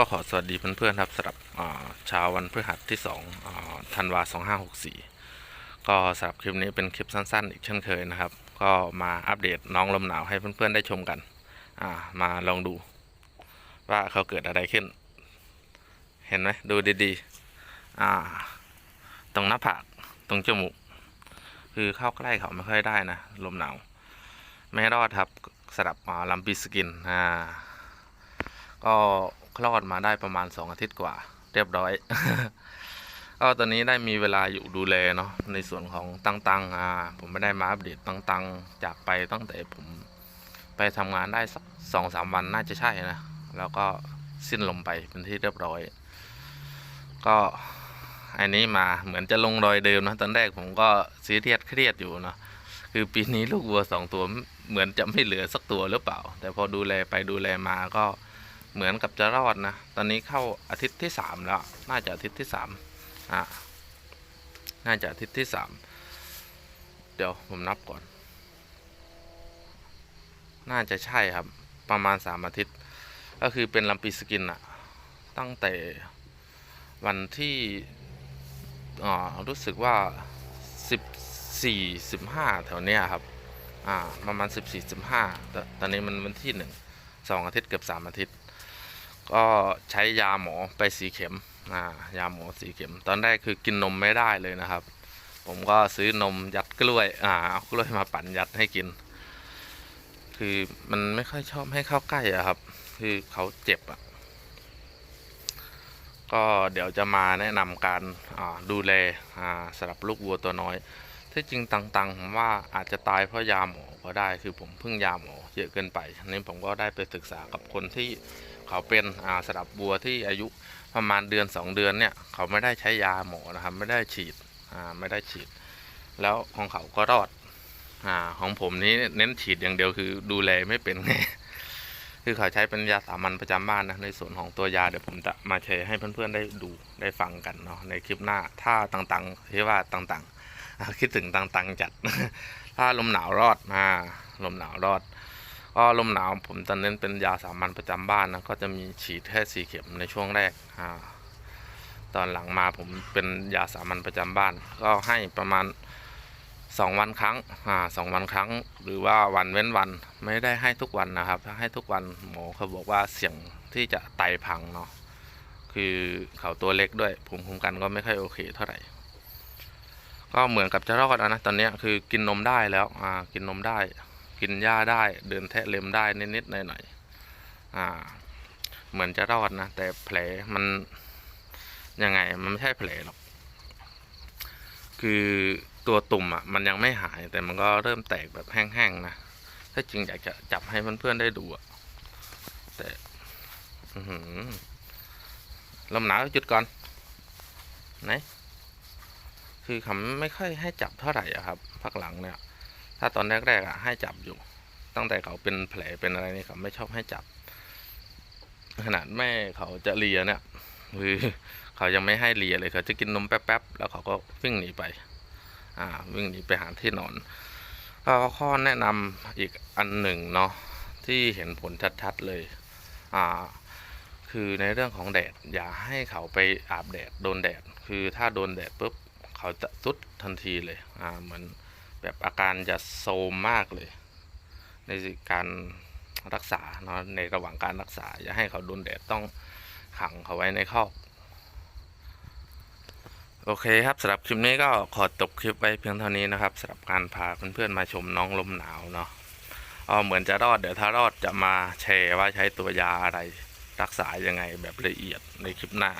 ก็ขอสวัสดีเพื่อนๆครับสำหรับเช้าวันพฤหัสที่2อ่าธันวา2564 ก็สำหรับคลิปนี้เป็นคลิปสั้นๆ อีกเช่นเคยนะครับ ก็มาอัปเดตน้องลมหนาวให้เพื่อนๆได้ชมกัน มาลองดู ว่าเขาเกิดอะไรขึ้น เห็นไหมดูดีๆตรงหน้าผากตรงจมูก คือเข้าใกล้เขาไม่ค่อยได้นะ ลมหนาว ไม่รอดครับสำหรับลัมปีสกินอ่าก็ คลอดมาได้ประมาณสองอาทิตย์กว่า เรียบร้อย ก็ตอนนี้ได้มีเวลาอยู่ดูแลเนาะในส่วนของตังตังอ่าผมไม่ได้มาอัปเดตตังตังจากไปตั้งแต่ผมไปทำงานได้สักสองสามวันน่าจะใช่นะ แล้วก็สิ้นลมไปเป็นที่เรียบร้อย ก็อันนี้มาเหมือนจะลงรอยเดิมนะตอนแรกผมก็ซีเรียสเครียดอยู่เนาะคือปีนี้ลูกวัวสองตัวเหมือนจะไม่เหลือสักตัวหรือเปล่า แต่พอดูแลไปดูแลมาก็ เหมือนกับจะรอดนะ ตอนนี้เข้าอาทิตย์ที่สามแล้ว น่าจะอาทิตย์ที่สามอะน่าจะอาทิตย์ที่สามเดี๋ยวผมนับก่อน น่าจะใช่ครับ ประมาณสามอาทิตย์ ก็คือเป็นลัมปีสกินอะตั้งแต่วันที่อ่ารู้สึกว่าสิบสี่สิบห้าแถวเนี้ยครับ อ่า ประมาณสิบสี่สิบห้าแต่ตอนนี้มันวันที่ห สองอาทิตย์เกือบสามอาทิตย์ ก็ใช้ยาหมอไปสีเข็มอ่ายาหมอสีเข็ม ตอนแรกคือกินนมไม่ได้เลยนะครับ ผมก็ซื้อนมยัดกล้วยอ่าเอากล้วยมาปั่นยัดให้กิน คือมันไม่ค่อยชอบให้เข้าใกล้อะครับ คือเขาเจ็บอะก็เดี๋ยวจะมาแนะนำการดูแลสำหรับลูกวัวตัวน้อย ที่จริงตังๆผมว่าอาจจะตายเพราะยาหมอก็ได้คือผมเพิ่งยาหมอเยอะเกินไปอันนี้ผมก็ได้ไปศึกษากับคนที่เขาเป็นอ่าสำหรับวัวที่อายุประมาณเดือน 2 เดือนเนี่ยเขาไม่ได้ใช้ยาหมอนะครับไม่ได้ฉีดอ่าไม่ได้ฉีด แล้วของเขาก็รอดอ่าของผมนี้เน้นฉีดอย่างเดียวคือดูแลไม่เป็นไงคือเขาใช้เป็นยาสามัญประจำบ้านนะในส่วนของตัวยาเดี๋ยวผมจะมาแชร์ให้เพื่อนๆได้ดูได้ฟังกันเนาะในคลิปหน้าถ้าต่างๆที่ว่าต่างๆ คิดถึงต่างๆจัด ถ้าลมหนาวรอดอ่าลมหนาวรอดก็ลมหนาวผมจะเน้นเป็นยาสามัญประจำบ้านนะก็จะมีฉีดแค่สี่เข็มในช่วงแรกอ่าตอนหลังมาผมเป็นยาสามัญประจำบ้าน ก็ให้ประมาณสองวันครั้งอ่าสองวันครั้ง หรือว่าวันเว้นวันไม่ได้ให้ทุกวันนะครับถ้าให้ทุกวันหมอเขาบอกว่าเสี่ยงที่จะไตพังเนาะคือเขาตัวเล็กด้วยภูมิคุ้มกันก็ไม่ค่อยโอเคเท่าไหร่ ก็เหมือนกับจะรอดอนะตอนนี้คือกินนมได้แล้วอ่ากินนมได้ กินหญ้าได้ เดินแทะเล็มได้นิดๆหน่อยๆอ่า เหมือนจะรอดนะแต่แผลมันยังไงมันไม่ใช่แผลหรอกคือตัวตุ่มอะมันยังไม่หายแต่มันก็เริ่มแตกแบบแห้งๆนะถ้าจริงอยากจะจับให้เพื่อนๆได้ดูอะแต่อือหือลมหนาวจุดก่อนไหน คือเขาไม่ค่อยให้จับเท่าไหร่ครับพักหลังเนี่ย ถ้าตอนแรกๆอะให้จับอยู่ ตั้งแต่เขาเป็นแผลเป็นอะไรนี่เขาไม่ชอบให้จับ ขนาดแม่เขาจะเลียเนี่ยคือเขายังไม่ให้เลียเลยเขาจะกินนมแป๊บๆแล้วเขาก็วิ่งหนีไป อ่า วิ่งหนีไปหาที่นอนก็ข้อแนะนำอีกอันหนึ่งเนาะที่เห็นผลชัดๆเลย อ่า คือในเรื่องของแดดอย่าให้เขาไปอาบแดดโดนแดด คือถ้าโดนแดดปุ๊บ เขาจะสุดทันทีเลยอ่าเหมือนแบบอาการจะโซมมากเลย ในการรักษาเนาะในระหว่างการรักษา อย่าให้เขาโดนแดดต้องขังเขาไว้ในคอกโอเคครับสำหรับคลิปนี้ก็ขอจบคลิปไว้เพียงเท่านี้นะครับสำหรับการพาเพื่อนๆมาชมน้องลมหนาวเนาะอ๋อเหมือนจะรอดเดี๋ยวถ้ารอดจะมาแชร์ว่าใช้ตัวยาอะไรรักษายังไงแบบละเอียดในคลิปหน้า